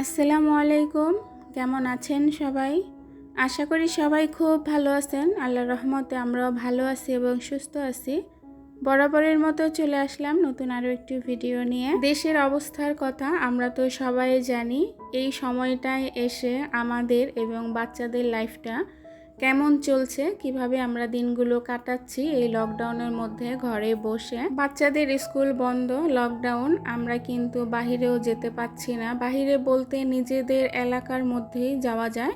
আসসালামু আলাইকুম। কেমন আছেন সবাই? আশা করি সবাই খুব ভালো আছেন। আল্লাহ রহমতে আমরাও ভালো আছি এবং সুস্থ আছি। বরাবরের মতো চলে আসলাম নতুন আরও একটি ভিডিও নিয়ে। দেশের অবস্থার কথা আমরা তো সবাই জানি। এই সময়টায় এসে আমাদের এবং বাচ্চাদের লাইফটা কেমন চলছে? কীভাবে আমরা দিনগুলো কাটাচ্ছি এই লকডাউনের মধ্যে ঘরে বসে? বাচ্চাদের স্কুল বন্ধ লকডাউন আমরা কিন্তু বাহিরেও যেতে পাচ্ছি না। বাহিরে বলতে নিজেদের এলাকার মধ্যেই যাওয়া যায়।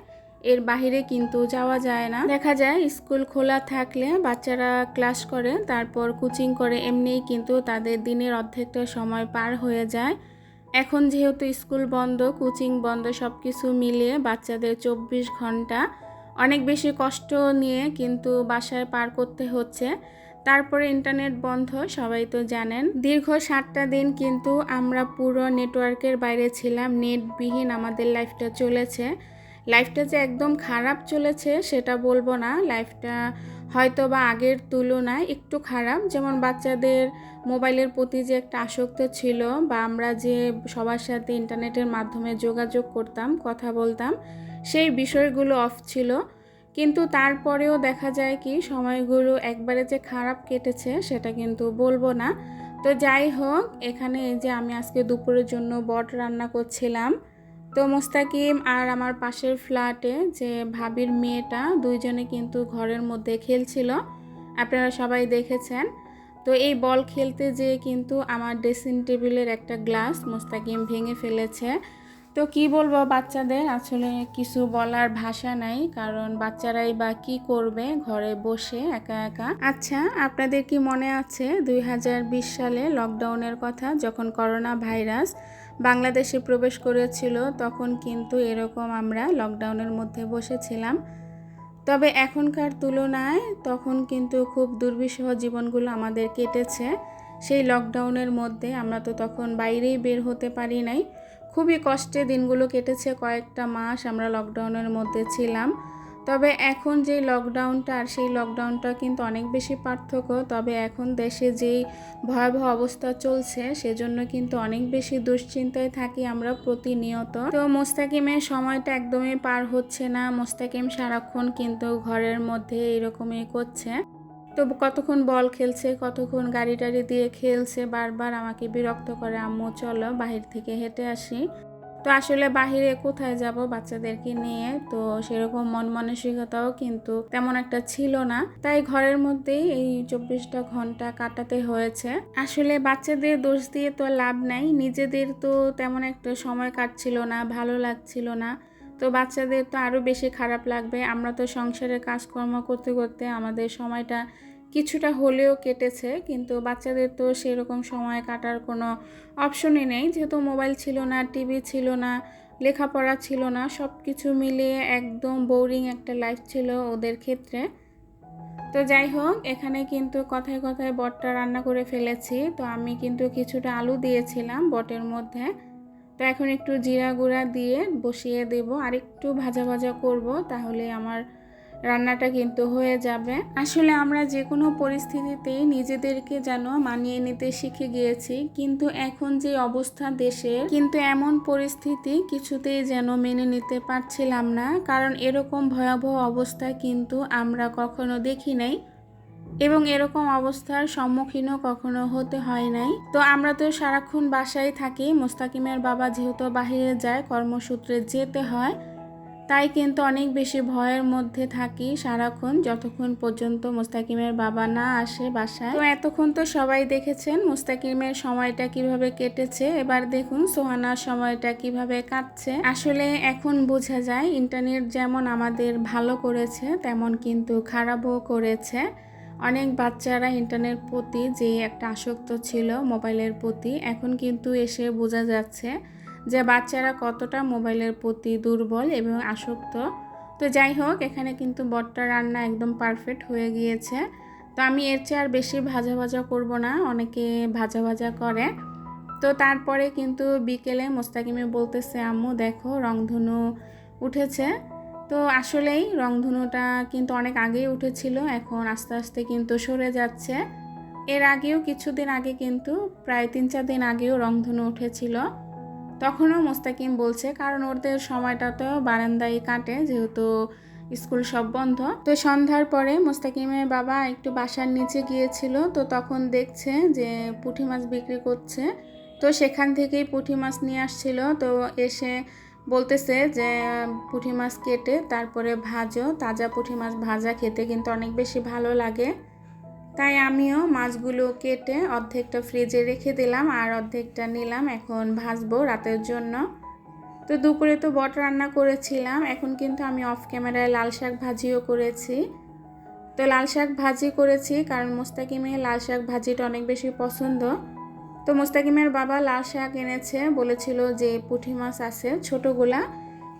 এর বাহিরে কিন্তু যাওয়া যায় না। দেখা যায় স্কুল খোলা থাকলে বাচ্চারা ক্লাস করে, তারপর কোচিং করে, এমনিই কিন্তু তাদের দিনের অর্ধেকটা সময় পার হয়ে যায়। এখন যেহেতু স্কুল বন্ধ, কোচিং বন্ধ সব কিছু মিলিয়ে বাচ্চাদের চব্বিশ ঘণ্টা অনেক বেশি কষ্ট নিয়ে কিন্তু বাসায় পার করতে হচ্ছে। তারপরে ইন্টারনেট বন্ধ, সবাই তো জানেন। দীর্ঘ সাতটা দিন কিন্তু আমরা পুরো নেটওয়ার্কের বাইরে ছিলাম নেটবিহীন আমাদের লাইফটা চলেছে। লাইফটা যে একদম খারাপ চলেছে, সেটা বলব না। লাইফটা হয়তো বা আগের তুলনায় একটু খারাপ। যেমন বাচ্চাদের মোবাইলের প্রতি যে একটা আসক্ত ছিল বা আমরা যে সবার সাথে ইন্টারনেটের মাধ্যমে যোগাযোগ করতাম, কথা বলতাম সেই বিষয়গুলো অফ ছিল। কিন্তু তারপরেও দেখা যায় কি, সময়গুলো একবারে যে খারাপ কেটেছে সেটা কিন্তু বলব না। তো যাই হোক, এখানে এই যে আমি আজকে দুপুরের জন্য বট রান্না করছিলাম। তো মোস্তাকিম আর আমার পাশের ফ্ল্যাটে যে ভাবির মেয়েটা দুইজনে কিন্তু ঘরের মধ্যে খেলছিল। আপনারা সবাই দেখেছেন। তো এই বল খেলতে যেয়ে কিন্তু আমার ড্রেসিং টেবিলের একটা গ্লাস মোস্তাকিম ভেঙে ফেলেছে। তো কি বলব, বাচ্চাদের আসলে কিছু বলার ভাষা নাই, কারণ বাচ্চারাই বা কি করবে ঘরে বসে একা একা। আচ্ছা আপনাদের কি মনে আছে দুই হাজার বিশ সালে লকডাউনের কথা, যখন করোনা ভাইরাস বাংলাদেশে প্রবেশ করেছিল, তখন কিন্তু এরকম আমরা লকডাউনের মধ্যে বসেছিলাম। তবে এখনকার তুলনায় তখন কিন্তু খুব দুর্বিষহ জীবনগুলো আমাদের কেটেছে। সেই লকডাউনের মধ্যে আমরা তো তখন বাইরেই বের হতে পারি নাই। খুবই কষ্টে দিনগুলো কেটেছে, কয়েকটা মাস আমরা লকডাউনের মধ্যে ছিলাম। তবে এখন যে লকডাউনটা আর সেই লকডাউনটা কিন্তু অনেক বেশি পার্থক্য। তবে এখন দেশে যেই ভয়াবহ অবস্থা চলছে, সেজন্য কিন্তু অনেক বেশি দুশ্চিন্তায় থাকি আমরা প্রতিনিয়ত। তো মোস্তাকিমের সময়টা একদমই পার হচ্ছে না। মোস্তাকিম সারাক্ষণ কিন্তু ঘরের মধ্যে এরকমই করছে। তো কতক্ষণ বল খেলছে, কতক্ষণ গাড়ি টাড়ি দিয়ে খেলছে, বারবার আমাকে বিরক্ত করে, আম্মু, চলো বাহির থেকে হেঁটে আসি। তো আসলে বাহিরে কোথায় যাব বাচ্চাদেরকে নিয়ে, তো সেরকম মন মানসিকতাও কিন্তু তেমন একটা ছিল না। তাই ঘরের মধ্যেই এই চব্বিশটা ঘণ্টা কাটাতে হয়েছে। আসলে বাচ্চাদের দোষ দিয়ে তো লাভ নাই, নিজেদের তো তেমন একটা সময় কাটছিল না, ভালো লাগছিল না। তো বাচ্চাদের তো আরও বেশি খারাপ লাগবে। আমরা তো সংসারের কাজকর্ম করতে করতে আমাদের সময়টা কিছুটা হলেও কেটেছে, কিন্তু বাচ্চাদের তো সেরকম সময় কাটার কোনো অপশনই নেই। যেহেতু মোবাইল ছিল না, টিভি ছিল না, লেখাপড়া ছিল না সব কিছু মিলিয়ে একদম বোরিং একটা লাইফ ছিল ওদের ক্ষেত্রে। তো যাই হোক, এখানে কিন্তু কথায় কথায় বটটা রান্না করে ফেলেছি। তো আমি কিন্তু কিছুটা আলু দিয়েছিলাম বটের মধ্যে। তো এখন একটু জিরা গুঁড়া দিয়ে বসিয়ে দেব। আর একটু ভাজা ভাজা করব, তাহলে আমার রান্নাটা কিন্তু হয়ে যাবে। আসলে আমরা যে কোনো পরিস্থিতিতেই নিজেদেরকে যেন মানিয়ে নিতে শিখে গিয়েছি, কিন্তু এখন যে অবস্থা দেশে কিন্তু এমন পরিস্থিতি কিছুতেই যেন মেনে নিতে পারছিলাম না। কারণ এরকম ভয়াবহ অবস্থা কিন্তু আমরা কখনো দেখি নাই। এবং এরকম অবস্থার সম্মুখীনও কখনো হতে হয় নাই। তো আমরা তো সারাক্ষণ বাসায় থাকি, মোস্তাকিমের বাবা যেহেতু বাহিরে যায়, কর্মসূত্রে যেতে হয়, তাই কিন্তু অনেক বেশি ভয়ের মধ্যে থাকি সারাক্ষণ, যতক্ষণ পর্যন্ত মুস্তাকিমের বাবা না আসে বাসায়। তো এতক্ষণ তো সবাই দেখেছেন মুস্তাকিমের সময়টা কীভাবে কেটেছে। এবার দেখুন সোহানার সময়টা কীভাবে কাটছে। আসলে এখন বোঝা যায়, ইন্টারনেট যেমন আমাদের ভালো করেছে, তেমন কিন্তু খারাপও করেছে। অনেক বাচ্চারা ইন্টারনেট প্রতি যে একটা আসক্ত ছিল মোবাইলের প্রতি, এখন কিন্তু এসে বোঝা যাচ্ছে যে বাচ্চারা কতটা মোবাইলের প্রতি দুর্বল এবং আসক্ত। তো যাই হোক, এখানে কিন্তু বটটা রান্না একদম পারফেক্ট হয়ে গিয়েছে। তো আমি এর চেয়ে আর বেশি ভাজা ভাজা করব না, অনেকে ভাজা ভাজা করে। তো তারপরে কিন্তু বিকেলে মোস্তাকিমে বলতেছে, আম্মু, দেখো রংধনু উঠেছে। তো আসলেই রংধনুটা কিন্তু অনেক আগেই উঠেছিল, এখন আস্তে আস্তে কিন্তু সরে যাচ্ছে। এর আগেও কিছুদিন আগে কিন্তু, প্রায় তিন চার দিন আগেও রংধনু উঠেছিল। তখনও মোস্তাকিম বলছে, কারণ ওদের সময়টা তো বারান্দায় কাটে, যেহেতু স্কুল সব বন্ধ। তো সন্ধ্যার পরে মোস্তাকিমের বাবা একটু বাসার নিচে গিয়েছিল, তো তখন দেখছে যে পুঁটি মাছ বিক্রি করছে। তো সেখান থেকেই পুঁটি মাছ নিয়ে আসছিল, তো এসে বলতেছে যে, পুঁটি মাছ কেটে, তারপরে ভাজো। তাজা পুঁটি মাছ ভাজা খেতে কিন্তু অনেক বেশি ভালো লাগে। তাই আমিও মাছগুলো কেটে অর্ধেকটা ফ্রিজে রেখে দিলাম আর অর্ধেকটা নিলাম। এখন ভাজবো রাতের জন্য। তো দুপুরে তো বট রান্না করেছিলাম। এখন কিন্তু আমি অফ ক্যামেরায় লাল শাক ভাজিও করেছি। তো লাল শাক ভাজি করেছি কারণ মোস্তাকিমের লাল শাক ভাজিটা অনেক বেশি পছন্দ। তো মোস্তাকিমের বাবা লাল শাক এনেছে, বলেছিল যে পুঁটি মাছ আছে, ছোটোগুলা,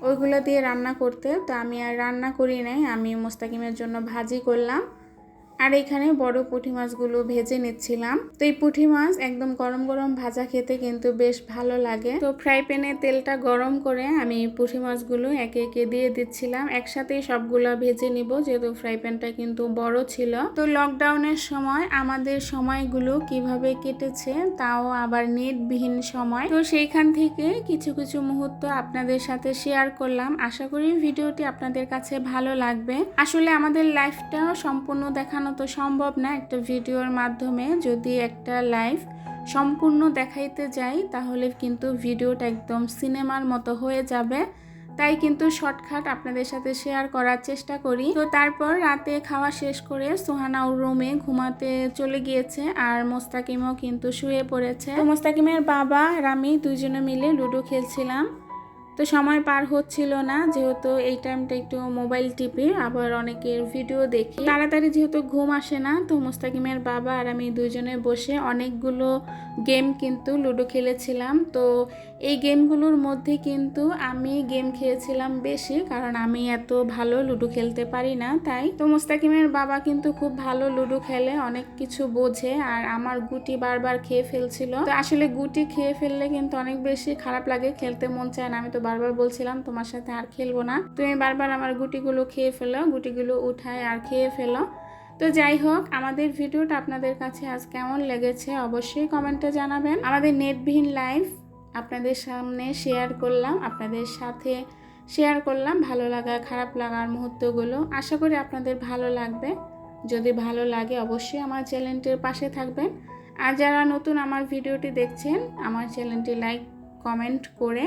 ওইগুলো দিয়ে রান্না করতে। তো আমি আর রান্না করি নাই, আমি মোস্তাকিমের জন্য ভাজি করলাম। আর এখানে বড় পুঁটি মাছগুলো ভেজে নিচ্ছিলাম। তো এই পুঁটি মাছ একদম গরম গরম ভাজা খেতে কিন্তু বেশ ভালো লাগে। তো ফ্রাই প্যানে তেলটা গরম করে আমি পুঁটি মাছগুলো একে একে দিয়ে দিচ্ছিলাম। একসাথেই সবগুলো ভেজে নিব, যেহেতু ফ্রাই প্যানটা কিন্তু বড় ছিল। তো লকডাউনের সময় আমাদের সময়গুলো কীভাবে কেটেছে তাও আবার নেটবিহীন সময়। তো সেইখান থেকে কিছু কিছু মুহূর্ত আপনাদের সাথে শেয়ার করলাম। আশা করি ভিডিওটি আপনাদের কাছে ভালো লাগবে। আসলে আমাদের লাইফটা সম্পূর্ণ দেখানো তো সম্ভব না একটা ভিডিওর মাধ্যমে। যদি একটা লাইফ সম্পূর্ণ দেখাইতে যাই, তাহলে কিন্তু ভিডিওটা একদম সিনেমার মতো হয়ে যাবে। তাই কিন্তু শর্টকাট আপনাদের সাথে শেয়ার করার চেষ্টা করি। তো তারপর রাতে খাওয়া শেষ করে সোহানা ওর রুমে ঘুমাতে চলে গিয়েছে আর মোস্তাকিমও কিন্তু শুয়ে পড়েছে। মোস্তাকিমের বাবা আর আমি দুইজনে মিলে লুডো খেলছিলাম। তো সময় পার হচ্ছিল না, যেহেতু এই টাইমটা একটু মোবাইল টিপে, আবার অনেকের ভিডিও দেখি। তাড়াতাড়ি যেহেতু ঘুম আসে না, তো মুস্তাকিমের বাবা আর আমি দুজনে বসে অনেকগুলো গেম কিন্তু লুডো খেলেছিলাম। তো এই গেমগুলোর মধ্যে কিন্তু আমি গেম খেয়েছিলাম বেশি, কারণ আমি এত ভালো লুডো খেলতে পারি না, তাই। তো মুস্তাকিমের বাবা কিন্তু খুব ভালো লুডো খেলে, অনেক কিছু বোঝে, আর আমার গুটি বারবার খেয়ে ফেলছিল। তো আসলে গুটি খেয়ে ফেললে কিন্তু অনেক বেশি খারাপ লাগে, খেলতে মন চায় না, আমি তো বারবার বলছিলাম তোমার সাথে আর খেলব না। তুমি বারবার আমার গুটিগুলো খেয়ে ফেলো, গুটিগুলো উঠায় আর খেয়ে ফেলো। তো যাই হোক, আমাদের ভিডিওটা আপনাদের কাছে আজ কেমন লেগেছে অবশ্যই কমেন্টে জানাবেন। আমাদের নেটবিহীন লাইফ আপনাদের সামনে শেয়ার করলাম, আপনাদের সাথে শেয়ার করলাম ভালো লাগা, খারাপ লাগার মুহূর্তগুলো। আশা করি আপনাদের ভালো লাগবে। যদি ভালো লাগে অবশ্যই আমার চ্যানেলটির পাশে থাকবেন। আর যারা নতুন আমার ভিডিওটি দেখছেন, আমার চ্যানেলটি লাইক কমেন্ট করে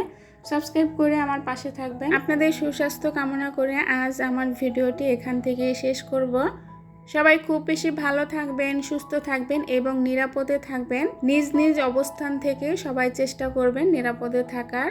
সাবস্ক্রাইব করে আমার পাশে থাকবেন। আপনাদের সুস্বাস্থ্য কামনা করে আজ আমার ভিডিওটি এখান থেকে শেষ করব। সবাই খুব বেশি ভালো থাকবেন, সুস্থ থাকবেন এবং নিরাপদে থাকবেন। নিজ নিজ অবস্থান থেকে সবাই চেষ্টা করবেন নিরাপদে থাকার।